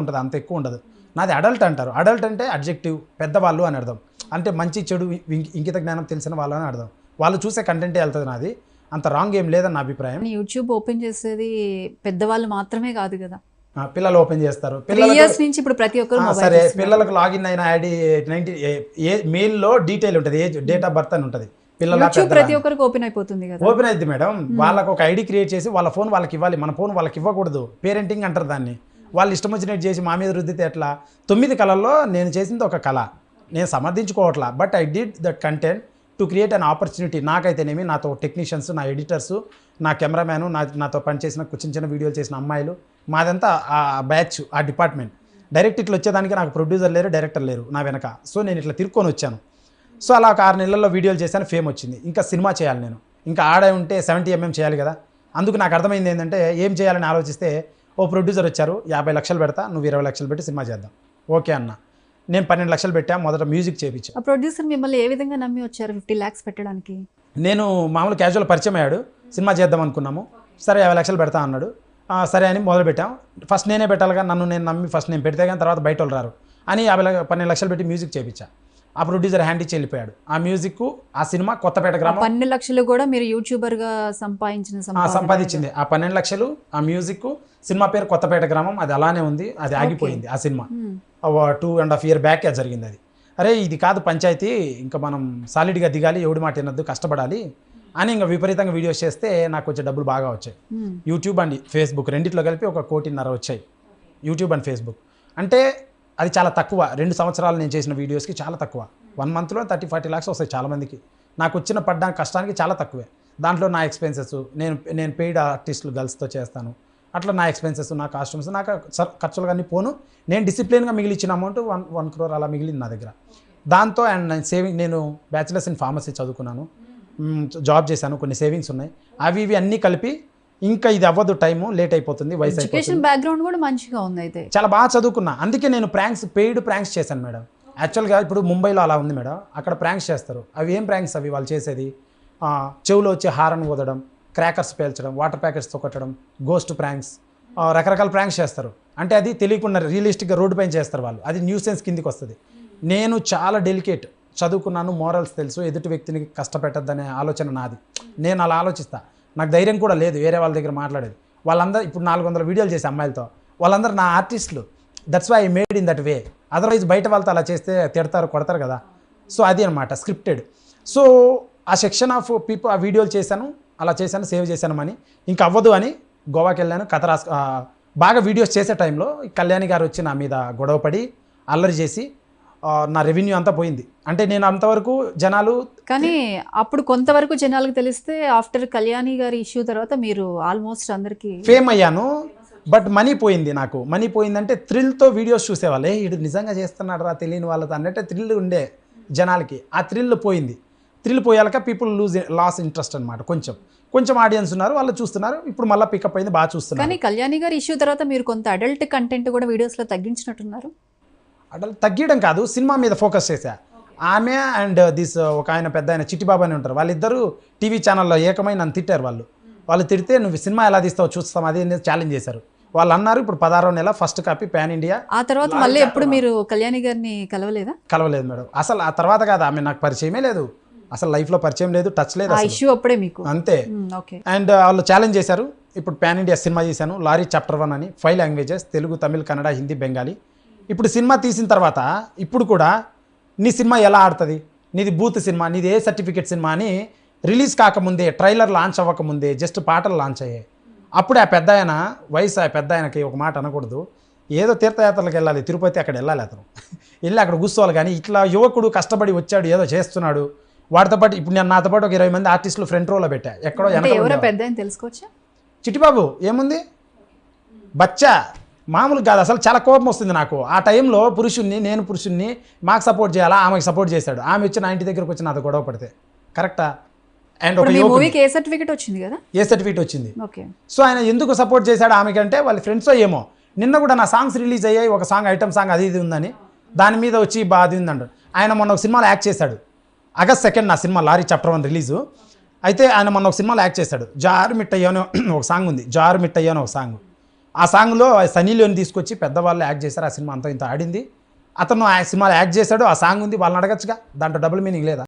ఉంటుంది అంత ఎక్కువ ఉండదు. నాది అడల్ట్ అంటారు. అడల్ట్ అంటే అడ్జెక్టివ్ పెద్దవాళ్ళు అని అర్థం. అంటే మంచి చెడు ఇంకి- ఇంకిత జ్ఞానం తెలిసిన వాళ్ళు అని అర్థం. వాళ్ళు చూసే కంటెంటే వెళ్తుంది నాది. అంత రాంగ్ ఏం లేదని నా అభిప్రాయం. యూట్యూబ్ ఓపెన్ చేసేది పెద్దవాళ్ళు మాత్రమే కాదు కదా. పిల్లలు ఓపెన్ చేస్తారు. ఇయర్స్ నుంచి ఇప్పుడు ప్రతి ఒక్కరు సరే. పిల్లలకు లాగిన్ అయిన ఐడి నైన్టీ ఏ మెయిల్లో డీటెయిల్ ఉంటుంది. ఏజ్ డేట్ ఆఫ్ బర్త్ అని ఉంటుంది. పిల్లల ప్రతి ఒక్కరికి ఓపెన్ అయిపోతుంది కదా. ఓపెన్ అయింది మేడం. వాళ్ళకు ఒక ఐడి క్రియేట్ చేసి వాళ్ళ ఫోన్ వాళ్ళకి ఇవ్వాలి. మన ఫోన్ వాళ్ళకి ఇవ్వకూడదు. పేరెంటింగ్ అంటారు దాన్ని. వాళ్ళు ఇష్టం వచ్చినట్టు చేసి మా మీద రుద్దితే ఎట్లా? తొమ్మిది కళల్లో నేను చేసింది ఒక కళ. నేను సమర్థించుకోవట్లా. But I did that content to create an opportunity నాకైతేనేమి నాతో టెక్నీషియన్స్ నా ఎడిటర్స్ నా కెమెరామ్యాను నా నాతో పనిచేసిన చిన్న చిన్న వీడియోలు చేసిన అమ్మాయిలు మాదంతా ఆ బ్యాచ్ ఆ డిపార్ట్మెంట్ డైరెక్ట్ ఇట్లా వచ్చేదానికి నాకు ప్రొడ్యూసర్ లేరు డైరెక్టర్ లేరు నా వెనక. సో నేను ఇట్లా తిరుక్కొని వచ్చాను. సో అలా ఒక ఆరు నెలల్లో వీడియోలు చేశాను ఫేమ్ వచ్చింది. ఇంకా సినిమా చేయాలి నేను. ఇంకా ఆడే ఉంటే సెవెంటీ ఎంఎం చేయాలి కదా. అందుకు నాకు అర్థమైంది ఏంటంటే ఏం చేయాలని ఆలోచిస్తే ఓ ప్రొడ్యూసర్ వచ్చారు యాభై లక్షలు పెడతా నువ్వు ఇరవై లక్షలు పెట్టి సినిమా చేద్దాం. ఓకే అన్న. నేను పన్నెండు లక్షలు పెట్టా మొదట మ్యూజిక్ చేయించా ఆ ప్రొడ్యూసర్ మిమ్మల్ని ఏ విధంగా నమ్మి వచ్చారు ఫిఫ్టీ ల్యాక్స్ పెట్టడానికి? నేను మామూలు క్యాజువల్ పరిచయం అయ్యాడు సినిమా చేద్దాం అనుకున్నాము. సరే యాభై లక్షలు పెడతా అన్నాడు. సరే అని మొదలు పెట్టాం. ఫస్ట్ నేనే పెట్టాలిగా నన్ను నేను నమ్మి ఫస్ట్ నేను పెడితే కానీ తర్వాత బయట వాళ్ళు రారు. అని యాభై లక్ష- పన్నెండు లక్షలు పెట్టి మ్యూజిక్ చేయించా ఆ ప్రొడ్యూసర్ హ్యాండ్ ఇచ్చి వెళ్ళిపోయాడు. ఆ మ్యూజిక్ ఆ సినిమా కొత్తపేట ఆ గ్రామం. పన్నెండు లక్షలు కూడా మీరు యూట్యూబర్గా సంపాదించిన. సంపాదించింది. ఆ పన్నెండు లక్షలు ఆ మ్యూజిక్ సినిమా పేరు కొత్తపేట గ్రామం అది అలానే ఉంది అది ఆగిపోయింది ఆ cinema. Two and half year back జరిగింది అది అరే ఇది కాదు పంచాయతీ ఇంకా మనం సాలిడ్గా దిగాలి ఎవడి మాట వినొద్దు కష్టపడాలి అని ఇంకా విపరీతంగా వీడియోస్ చేస్తే నాకు వచ్చే డబ్బులు బాగా వచ్చాయి. యూట్యూబ్ అండ్ ఫేస్బుక్ రెండిట్లో కలిపి ఒక కోటిన్నర వచ్చాయి. YouTube and Facebook. అంటే అది చాలా తక్కువ. రెండు సంవత్సరాలు నేను చేసిన వీడియోస్కి చాలా తక్కువ. వన్ మంత్లో థర్టీ ఫార్టీ ల్యాక్స్ వస్తాయి చాలామందికి నాకు వచ్చిన పడ్డ కష్టానికి చాలా తక్కువే. దాంట్లో నా ఎక్స్పెన్సెస్ నేను నేను పెయిడ్ ఆర్టిస్టులు గర్ల్స్తో చేస్తాను. అట్లా నా ఎక్స్పెన్సెస్ నా కాస్ట్యూమ్స్ నాకు సర్- ఖర్చులు కానీ పోను. నేను డిసిప్లిన్గా మిగిలిచ్చిన అమౌంట్ వన్ వన్ క్రోర్ అలా మిగిలింది నా దగ్గర. దాంతో అండ్ నేను సేవింగ్ నేను బ్యాచిలర్స్ ఇన్ ఫార్మసీ చదువుకున్నాను. జాబ్ చేశాను కొన్ని సేవింగ్స్ ఉన్నాయి. అవి ఇవి అన్నీ కలిపి ఇంకా ఇది అవ్వదు టైము లేట్ అయిపోతుంది వయసు అయిపోతుంది. బ్యాక్గ్రౌండ్ కూడా మంచిగా ఉంది అయితే. చాలా బాగా చదువుకున్నా. అందుకే నేను ప్రాంక్స్ పెయిడ్ ప్రాంక్స్ చేశాను మేడం. యాక్చువల్గా ఇప్పుడు ముంబైలో అలా ఉంది మేడం. అక్కడ ప్రాంక్స్ చేస్తారు. అవి ఏం ప్రాంక్స్ అవి? వాళ్ళు చేసేది చెవులో వచ్చి హారన్ ఊదడం క్రాకర్స్ పేల్చడం వాటర్ ప్యాకెట్స్తో కొట్టడం గోస్ట్ ప్రాంక్స్ రకరకాల ప్రాంక్స్ చేస్తారు. అంటే అది తెలియకుండా రియలిస్టిక్గా రోడ్డు పైన చేస్తారు వాళ్ళు. అది న్యూస్ సెన్స్ కిందికి వస్తుంది. నేను చాలా డెలికేట్ చదువుకున్నాను మోరల్స్ తెలుసు ఎదుటి వ్యక్తిని కష్టపెట్టద్దనే ఆలోచన నాది. నేను అలా ఆలోచిస్తా. నాకు ధైర్యం కూడా లేదు వేరే వాళ్ళ దగ్గర మాట్లాడేది. వాళ్ళందరూ ఇప్పుడు నాలుగు వందల వీడియోలు చేసే అమ్మాయిలతో వాళ్ళందరూ నా ఆర్టిస్టులు that's why I made in that way otherwise బయట వాళ్ళతో అలా చేస్తే తిడతారు కొడతారు కదా. సో అది అనమాట స్క్రిప్టెడ్ సో ఆ సెక్షన్ ఆఫ్ పీపుల్ ఆ వీడియోలు చేశాను. అలా చేశాను సేవ్ చేశాను అని ఇంకా అవ్వదు అని గోవాకి వెళ్ళాను కథ రాసు బాగా వీడియోస్ చేసే టైంలో కళ్యాణి గారు వచ్చి నా మీద గొడవపడి అల్లరి చేసి నా రెవెన్యూ అంతా పోయింది. అంటే నేను అంతవరకు జనాలు కానీ అప్పుడు కొంతవరకు జనాలకు తెలిస్తే ఆఫ్టర్ కళ్యాణి గారి ఇష్యూ తర్వాత మీరు ఆల్మోస్ట్ అందరికి ఫేమ్ అయ్యాను. బట్ మనీ పోయింది నాకు. మనీ పోయిందంటే థ్రిల్తో వీడియోస్ చూసేవాళ్ళు. "ఏ, వీడు నిజంగా చేస్తున్నాడు రా తెలియని వాళ్ళతో అన్నట్టే థ్రిల్ ఉండే జనాలకి. ఆ థ్రిల్ పోయింది. థ్రిల్ పోయాక పీపుల్ లూజ్ లాస్ ఇంట్రెస్ట్ అనమాట కొంచెం. కొంచెం ఆడియన్స్ ఉన్నారు వాళ్ళు చూస్తున్నారు. ఇప్పుడు మళ్ళీ పికప్ అయింది బాగా చూస్తున్నారు. కానీ కళ్యాణి గారి ఇష్యూ తర్వాత మీరు కొంత అడల్ట్ కంటెంట్ కూడా వీడియోస్లో తగ్గించినట్టున్నారు? అట్లా తగ్గడం కాదు సినిమా మీద ఫోకస్ చేశా. ఆమె అండ్ దిస్ ఒక ఆయన పెద్ద ఆయన చిట్టిబాబు అని ఉంటారు. వాళ్ళిద్దరూ టీవీ ఛానల్లో ఏకమై నన్ను తిట్టారు వాళ్ళు. వాళ్ళు తిడితే నువ్వు సినిమా ఎలా తీస్తావు చూస్తాం అది ఛాలెంజ్ చేశారు. వాళ్ళు అన్నారు ఇప్పుడు పదహారో నెల ఫస్ట్ కాపీ పాన్ ఇండియా ఆ తర్వాత మళ్ళీ ఎప్పుడు మీరు కళ్యాణి గారిని కలవలేదా? కలవలేదు మేడం. అసలు ఆ తర్వాత కాదు ఆమె నాకు పరిచయమే లేదు. అసలు లైఫ్లో పరిచయం లేదు టచ్ లేదు ఇష్యూ అప్పుడే మీకు. అంతే. అండ్ వాళ్ళు ఛాలెంజ్ చేశారు. ఇప్పుడు పాన్ ఇండియా సినిమా చేశాను లారీ చాప్టర్ వన్ అని ఫైవ్ లాంగ్వేజెస్ తెలుగు తమిళ్ కన్నడ హిందీ బెంగాలీ. ఇప్పుడు సినిమా తీసిన తర్వాత ఇప్పుడు కూడా నీ సినిమా ఎలా ఆడుతుంది? నీది బూత్ సినిమా నీది ఏ సర్టిఫికేట్ సినిమా అని రిలీజ్ కాకముందే ట్రైలర్ లాంచ్ అవ్వకముందే జస్ట్ పాటలు లాంచ్ అయ్యాయి. అప్పుడు ఆ పెద్ద ఆయన వయసు ఆ పెద్ద ఆయనకి ఒక మాట అనకూడదు. ఏదో తీర్థయాత్రలకు వెళ్ళాలి తిరుపతి అక్కడ వెళ్ళాలి అతను. వెళ్ళి అక్కడ కూర్చోవాలి కానీ ఇట్లా యువకుడు కష్టపడి వచ్చాడు ఏదో చేస్తున్నాడు. వాడితో పాటు ఇప్పుడు నేను నాతో పాటు ఒక ఇరవై మంది ఆర్టిస్టులు ఫ్రంట్ రోలో పెట్టా. ఎక్కడో ఎవరో ఉండేవాళ్ళు. పెద్ద తెలుసుకోవచ్చా? చిట్టిబాబు ఏముంది? బచ్చా. మామూలు కాదు అసలు చాలా కోపం వస్తుంది నాకు. ఆ టైంలో పురుషుణ్ణి నేను పురుషుణ్ణి మాకు సపోర్ట్ చేయాలా? ఆమెకి సపోర్ట్ చేశాడు. ఆమె వచ్చి నా ఇంటి దగ్గరకు వచ్చి నాతో గొడవ పడితే. కరెక్టా? అండ్ ఒక మూవీకి ఏ సర్టిఫికేట్ వచ్చింది కదా? ఏ సర్టిఫికేట్ వచ్చింది? ఓకే. సో ఆయన ఎందుకు సపోర్ట్ చేశాడు ఆమెకంటే? వాళ్ళ ఫ్రెండ్స్ ఏమో. నిన్న కూడా నా సాంగ్స్ రిలీజ్ అయ్యాయి ఒక సాంగ్ ఐటమ్ సాంగ్ అది ఇది ఉందని. దాని మీద వచ్చి బాధ ఉందంట ఆయన మొన్న ఒక సినిమాలో యాక్ట్ చేశాడు. ఆగస్ట్ సెకండ్ నా సినిమా లారీ చాప్టర్ వన్ రిలీజు. అయితే ఆయన మొన్న ఒక సినిమాలో యాక్ట్ చేశాడు. జారు మిట్టయ్యో అని ఒక సాంగ్ ఉంది. జారు మిట్టయ్యో అని ఒక సాంగ్. ఆ సాంగ్లో సనీ తీసుకొచ్చి పెద్దవాళ్ళు యాక్ట్ చేశారు. ఆ సినిమా అంతా ఇంత ఆడింది. అతను ఆ సినిమాలో యాక్ట్ చేశాడు. ఆ సాంగ్ ఉంది. వాళ్ళని అడగచ్చుగా. దాంట్లో డబుల్ మీనింగ్ లేదా?